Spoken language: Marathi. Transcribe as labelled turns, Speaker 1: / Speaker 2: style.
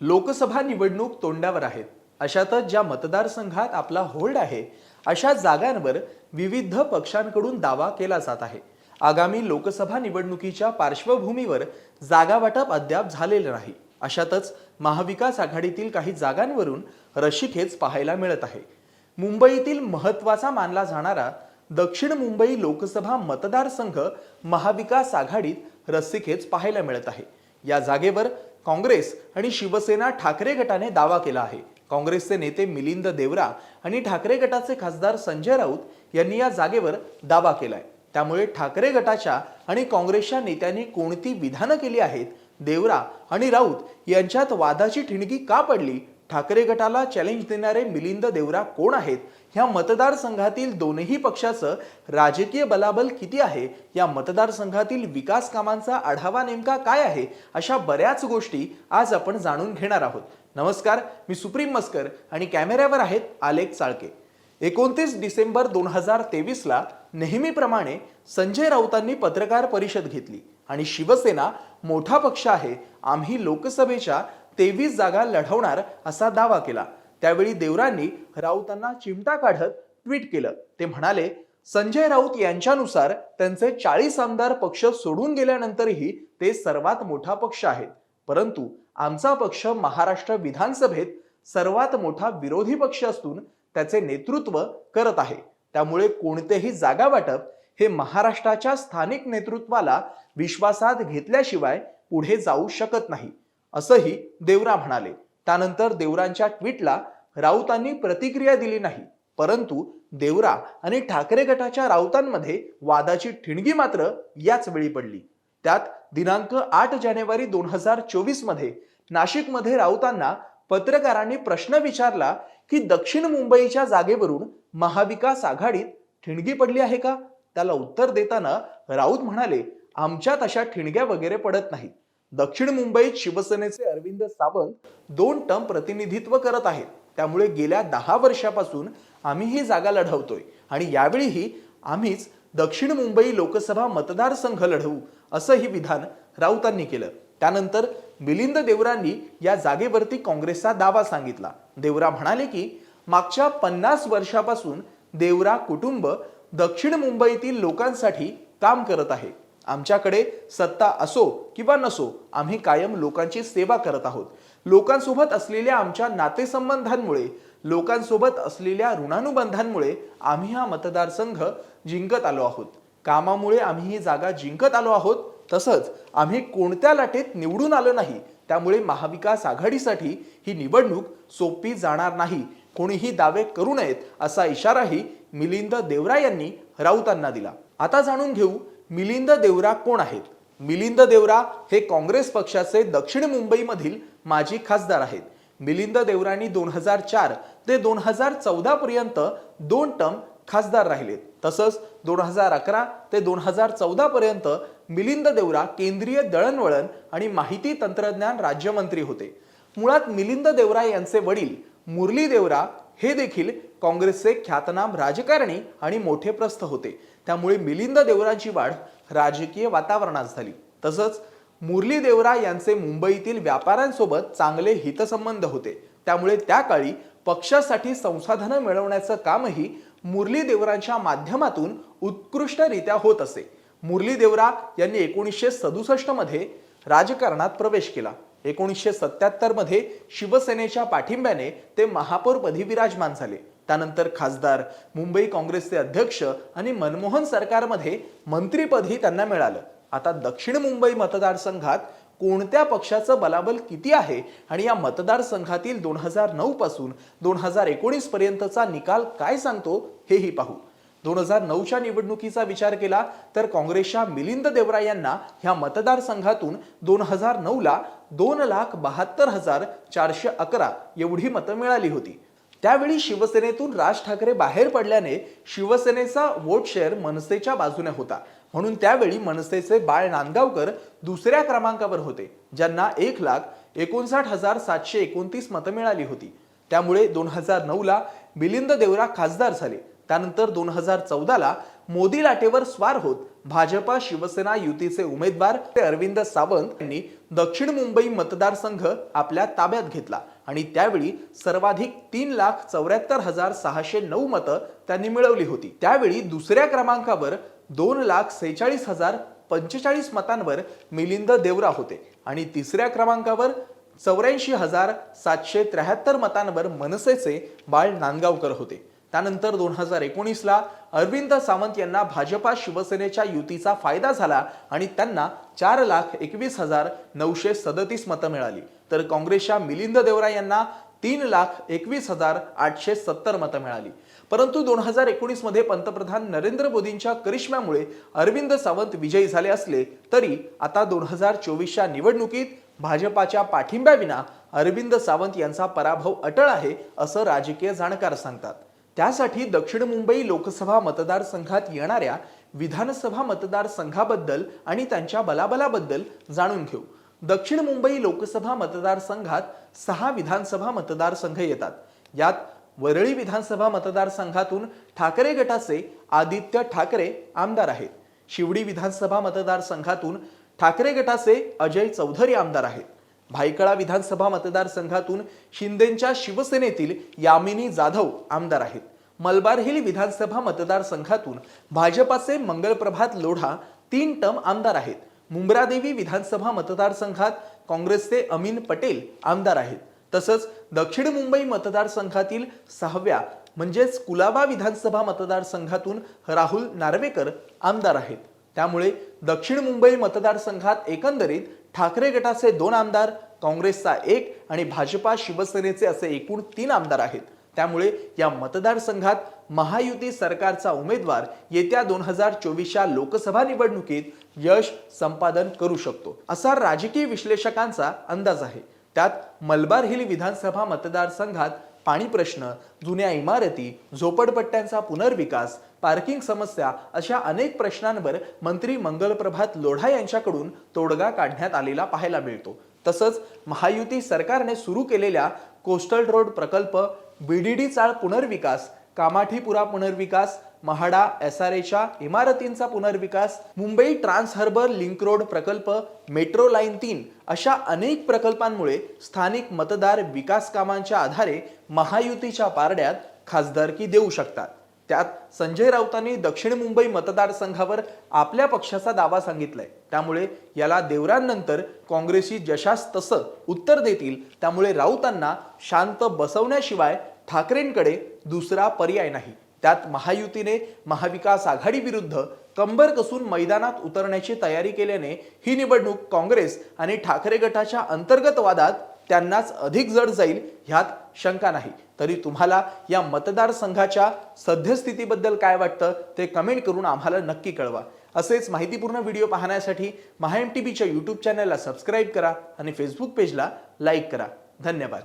Speaker 1: लोकसभा निवडणूक तोंडावर आहेत. अशातच ज्या मतदारसंघात आपला होल्ड आहे अशा जागांवर विविध पक्षांकडून दावा केला जात आहे. आगामी लोकसभा निवडणुकीच्या पार्श्वभूमीवर जागा वाटप अद्याप झालेलं नाही. अशातच महाविकास आघाडीतील काही जागांवरून रशिकेच पाहायला मिळत आहे. मुंबईतील महत्त्वाचा मानला जाणारा दक्षिण मुंबई लोकसभा मतदारसंघ महाविकास आघाडीत रस्सीखेच पाहायला मिळत आहे. या जागेवर काँग्रेस आणि शिवसेना ठाकरे गटाने दावा केला आहे. काँग्रेसचे नेते मिलिंद देवरा आणि ठाकरे गटाचे खासदार संजय राऊत यांनी या जागेवर दावा केलाय. त्यामुळे ठाकरे गटाच्या आणि काँग्रेसच्या नेत्यांनी कोणती विधानं केली आहेत? देवरा आणि राऊत यांच्यात वादाची ठिणगी का पडली? ठाकरे गटाला चॅलेंज देणारे मिलिंद देवरा कोण आहेत? ह्या मतदारसंघातील दोनही पक्षाचं राजकीय बलाबल किती आहे? या मतदारसंघातील विकास कामांचा आढावा नेमका काय आहे? अशा बऱ्याच गोष्टी आज आपण जाणून घेणार आहोत. नमस्कार मी सुप्रीम मस्कर आणि कॅमेऱ्यावर आहेत आलेख चाळके एकोणतीस डिसेंबर दोन हजार तेवीसला नेहमीप्रमाणे संजय राऊतांनी पत्रकार परिषद घेतली आणि शिवसेना मोठा पक्ष आहे. आम्ही लोकसभेच्या तेवीस जागा लढवणार असा दावा केला. त्यावेळी देवरांनी राऊतांना चिमटा काढत ट्विट केलं. ते म्हणाले संजय राऊत यांच्यानुसार त्यांचे चाळीस आमदार पक्ष सोडून गेल्यानंतरही ते सर्वात मोठा पक्ष आहेत. परंतु आमचा पक्ष महाराष्ट्र विधानसभेत सर्वात मोठा विरोधी पक्ष असून त्याचे नेतृत्व करत आहे. त्यामुळे कोणतेही जागा वाटप हे महाराष्ट्राच्या स्थानिक नेतृत्वाला विश्वासात घेतल्याशिवाय पुढे जाऊ शकत नाही. असंही देवरा म्हणाले. त्यानंतर देवरांच्या ट्विटला राऊतांनी प्रतिक्रिया दिली नाही परंतु देवरा आणि ठाकरे गटाच्या राऊतांमध्ये वादाची ठिणगी मात्र याच वेळी पडली. त्यात दिनांक आठ जानेवारी दोन हजार चोवीसमध्ये नाशिकमध्ये राऊतांना पत्रकारांनी प्रश्न विचारला की दक्षिण मुंबईच्या जागेवरून महाविकास आघाडीत ठिणगी पडली आहे का? त्याला उत्तर देताना राऊत म्हणाले आमच्यात अशा ठिणग्या वगैरे पडत नाहीत. दक्षिण मुंबईत शिवसेनेचे अरविंद सावंत दोन टर्म प्रतिनिधित्व करत आहेत. त्यामुळे गेल्या दहा वर्षापासून आम्ही ही जागा लढवतोय आणि यावेळीही आम्हीच दक्षिण मुंबई लोकसभा मतदारसंघ लढवू असंही विधान राऊतांनी केलं. त्यानंतर मिलिंद देवरांनी या जागेवरती काँग्रेसचा दावा सांगितला. देवरा म्हणाले की मागच्या पन्नास वर्षापासून देवरा कुटुंब दक्षिण मुंबईतील लोकांसाठी काम करत आहे. आमच्याकडे सत्ता असो किंवा नसो आम्ही कायम लोकांची सेवा करत आहोत. लोकांसोबत असलेल्या आमच्या नातेसंबंधांमुळे लोकांसोबत असलेल्या ऋणानुबंधांमुळे आम्ही हा मतदारसंघ जिंकत आलो आहोत. कामामुळे आम्ही ही जागा जिंकत आलो आहोत. तसंच आम्ही कोणत्या लाटेत निवडून आलो नाही त्यामुळे महाविकास आघाडीसाठी ही निवडणूक सोपी जाणार नाही. कोणीही दावे करू नयेत असा इशाराही मिलिंद देवरा यांनी राऊतांना दिला. आता जाणून घेऊ मिलिंद देवरा कोण आहेत? मिलिंद देवरा हे काँग्रेस पक्षाचे दक्षिण मुंबईमधील माजी खासदार आहेत. मिलिंद देवरांनी दोन हजार चार ते दोन हजार चौदा पर्यंत दोन टर्म खासदार राहिलेत. तसंच दोन हजार अकरा ते दोन हजार चौदा पर्यंत मिलिंद देवरा केंद्रीय दळणवळण आणि माहिती तंत्रज्ञान राज्यमंत्री होते. मुळात मिलिंद देवरा यांचे वडील मुरली देवरा हे देखील काँग्रेसचे ख्यातनाम राजकारणी आणि मोठे प्रस्थ होते. त्यामुळे मिलिंद देवरांची वाढ राजकीय वातावरणात झाली. तसंच मुरली देवरा यांचे मुंबईतील व्यापाऱ्यांसोबत चांगले हितसंबंध होते. त्यामुळे त्या काळी पक्षासाठी संसाधनं मिळवण्याचं कामही मुरली देवरांच्या माध्यमातून उत्कृष्टरित्या होत असे. मुरली देवरा यांनी एकोणीसशे सदुसष्टमध्ये राजकारणात प्रवेश केला. एकोणीसशे सत्याहत्तरमध्ये शिवसेनेच्या पाठिंब्याने ते महापौरपदी विराजमान झाले. त्यानंतर खासदार मुंबई काँग्रेसचे अध्यक्ष आणि मनमोहन सरकारमध्ये मंत्रीपदही त्यांना मिळालं. आता दक्षिण मुंबई मतदारसंघात कोणत्या पक्षाचं बलाबल किती आहे आणि या मतदारसंघातील दोन हजार नऊ पासून दोन हजार एकोणीस पर्यंतचा निकाल काय सांगतो हेही पाहू. दोन हजार नऊच्या निवडणुकीचा विचार केला तर काँग्रेसच्या मिलिंद देवरा यांना ह्या मतदारसंघातून दोन हजार नऊला दोन लाख बहात्तर हजार चारशे अकरा एवढी मतं मिळाली होती. त्यावेळी शिवसेनेतून राज ठाकरे बाहेर पडल्याने शिवसेनेचा वोट शेअर मनसेच्या बाजूने होता. म्हणून त्यावेळी मनसेचे बाळ नांदगावकर दुसऱ्या क्रमांकावर होते ज्यांना एक लाख एकोणसाठ हजार सातशे एकोणतीस मतं मिळाली होती. त्यामुळे दोन हजार नऊला मिलिंद देवरा खासदार झाले. त्यानंतर दोन हजार चौदाला मोदी लाटेवर स्वार होत भाजपा शिवसेना युतीचे उमेदवार ते अरविंद सावंत यांनी दक्षिण मुंबई मतदारसंघ आपल्या ताब्यात घेतला. आणि त्यावेळी सर्वाधिक तीन लाख चौऱ्याहत्तर हजार सहाशे नऊ मतं त्यांनी मिळवली होती. त्यावेळी दुसऱ्या क्रमांकावर दोन लाख सेहेचाळीस हजार पंचेचाळीस मतांवर मिलिंद देवरा होते. आणि तिसऱ्या क्रमांकावर चौऱ्याऐंशी हजार सातशे त्र्याहत्तर मतांवर मनसेचे बाळ नांदगावकर होते. त्यानंतर दोन हजार एकोणीसला अरविंद सावंत यांना भाजपा शिवसेनेच्या युतीचा फायदा झाला आणि त्यांना चार लाख एकवीस हजार नऊशे सदतीस मतं मिळाली. तर काँग्रेसच्या मिलिंद देवरा यांना तीन लाख एकवीस हजार आठशे सत्तर मतं मिळाली. परंतु दोन हजार एकोणीसमध्ये पंतप्रधान नरेंद्र मोदींच्या करिश्म्यामुळे अरविंद सावंत विजयी झाले असले तरी आता दोन हजार चोवीसच्या निवडणुकीत भाजपाच्या पाठिंब्याविना अरविंद सावंत यांचा पराभव अटळ आहे असं राजकीय जाणकार सांगतात. त्यासाठी दक्षिण मुंबई लोकसभा मतदारसंघात येणाऱ्या विधानसभा मतदारसंघाबद्दल आणि त्यांच्या बलाबलाबद्दल जाणून घेऊ. दक्षिण मुंबई लोकसभा मतदारसंघात सहा विधानसभा मतदारसंघ येतात. यात वरळी विधानसभा मतदारसंघातून ठाकरे गटाचे आदित्य ठाकरे आमदार आहेत. शिवडी विधानसभा मतदारसंघातून ठाकरे गटाचे अजय चौधरी आमदार आहेत. भायखळा विधानसभा मतदारसंघातून शिंदेच्या शिवसेनेतील यामिनी जाधव आमदार आहेत. मलबार हिल विधानसभा मतदारसंघातून भाजपाचे मंगलप्रभात लोढा तीन टर्म आमदार आहेत. मुंब्रादेवी विधानसभा मतदारसंघात काँग्रेसचे अमीन पटेल आमदार आहेत. तसंच दक्षिण मुंबई मतदारसंघातील सहाव्या म्हणजेच कुलाबा विधानसभा मतदारसंघातून राहुल नार्वेकर आमदार आहेत. त्यामुळे दक्षिण मुंबई मतदारसंघात एकंदरीत ठाकरे गटाचे दोन आमदार काँग्रेसचा एक आणि भाजपा शिवसेनेचे असे एकूण तीन आमदार आहेत. त्यामुळे या मतदारसंघात महायुती सरकारचा उमेदवार येत्या दोन हजार चोवीसच्या लोकसभा निवडणुकीत यश संपादन करू शकतो. असा राजकीय विश्लेषकांचा अंदाज आहे. त्यात मलबार हिल विधानसभा मतदारसंघात पाणी प्रश्न जुन्या इमारती झोपडपट्ट्यांचा पुनर्विकास पार्किंग समस्या अशा अनेक प्रश्नांवर मंत्री मंगलप्रभात लोढा यांच्याकडून तोडगा काढण्यात आलेला पाहायला मिळतो. तसंच महायुती सरकारने सुरू केलेल्या कोस्टल रोड प्रकल्प बीडीडी चाळ पुनर्विकास कामाठीपुरा पुनर्विकास महाडा एस आर एच्या इमारतींचा पुनर्विकास Mumbai Trans Harbour Link road प्रकल्प मेट्रो लाईन तीन अशा अनेक प्रकल्पांमुळे स्थानिक मतदार विकास कामांच्या आधारे महायुतीच्या पारड्यात खासदारकी देऊ शकतात. त्यात संजय राऊतांनी दक्षिण मुंबई मतदारसंघावर आपल्या पक्षाचा दावा सांगितलाय. त्यामुळे याला देवरांनंतर काँग्रेसी जशास तसं उत्तर देतील त्यामुळे राऊतांना शांत बसवण्याशिवाय ठाकरेंकडे दुसरा पर्याय नाही. त्यात महायुतीने महाविकास आघाडी विरुद्ध कंबर कसून मैदानात उतरण्याची तयारी केल्याने ही निवडणूक काँग्रेस आणि ठाकरे गटाच्या अंतर्गत वादात त्यांनाच अधिक जड जाईल ह्यात शंका नाही. तरी तुम्हाला या मतदारसंघाच्या सद्यस्थितीबद्दल काय वाटतं ते कमेंट करून आम्हाला नक्की कळवा. असेच माहितीपूर्ण व्हिडिओ पाहण्यासाठी महा एम टी बीच्या यूट्यूब चॅनलला सबस्क्राईब करा आणि फेसबुक पेजला लाईक करा. धन्यवाद.